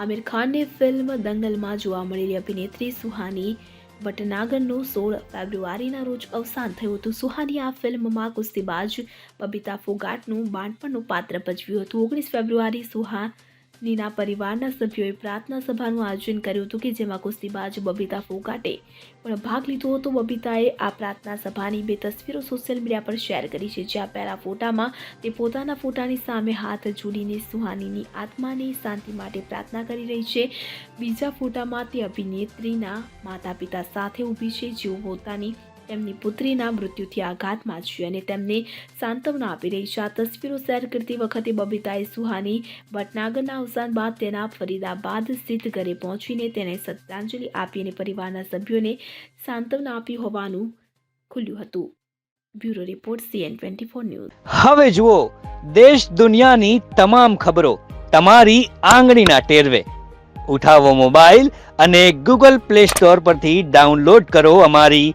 આમિર ખાનની ફિલ્મ દંગલમાં જોવા મળેલી અભિનેત્રી સુહાની વટનાગરનું સોળ ફેબ્રુઆરીના રોજ અવસાન થયું હતું. સુહાની આ ફિલ્મમાં કુસ્તીબાજ બબીતા ફોગાટનું બાળપણનું પાત્ર ભજવ્યું હતું. ઓગણીસ ફેબ્રુઆરી સુહાનીના પરિવારના સભ્યોએ પ્રાર્થના સભાનું આયોજન કર્યું હતું કે જેમાં કુસ્તીબાજ બબીતા ફોગાટે પણ ભાગ લીધો હતો. બબીતાએ આ પ્રાર્થના સભાની બે તસવીરો સોશિયલ મીડિયા પર શેર કરી છે. જ્યાં પહેલા ફોટામાં તે પોતાના ફોટાની સામે હાથ જોડીને સુહાનીની આત્માની શાંતિ માટે પ્રાર્થના કરી રહી છે. બીજા ફોટામાં તે અભિનેત્રીના માતા પિતા સાથે ઊભી છે. જેઓ પોતાની તેમની પુત્રીના મૃત્યુથી આઘાતમાં છે અને તેમને સાંત્વના આપી રહી છે. આ તસવીરો શેર કરતી વખતે બબીતાએ સુહાની ભટનાગરના અવસાન બાદ તેના ફરીદાબાદ સ્થિત ઘરે પહોંચીને તેને શ્રદ્ધાંજલિ આપી અને પરિવારના સભ્યોને સાંત્વના આપી હોવાનું ખુલ્યું હતું. Bureau report, CN twenty four news. હવે જુઓ, દેશ દુનિયાની તમામ ખબરો તમારી આંગળીના ટેરવે. ઉઠાવો મોબાઈલ અને ગૂગલ પ્લે સ્ટોર પરથી ડાઉનલોડ કરો અમારી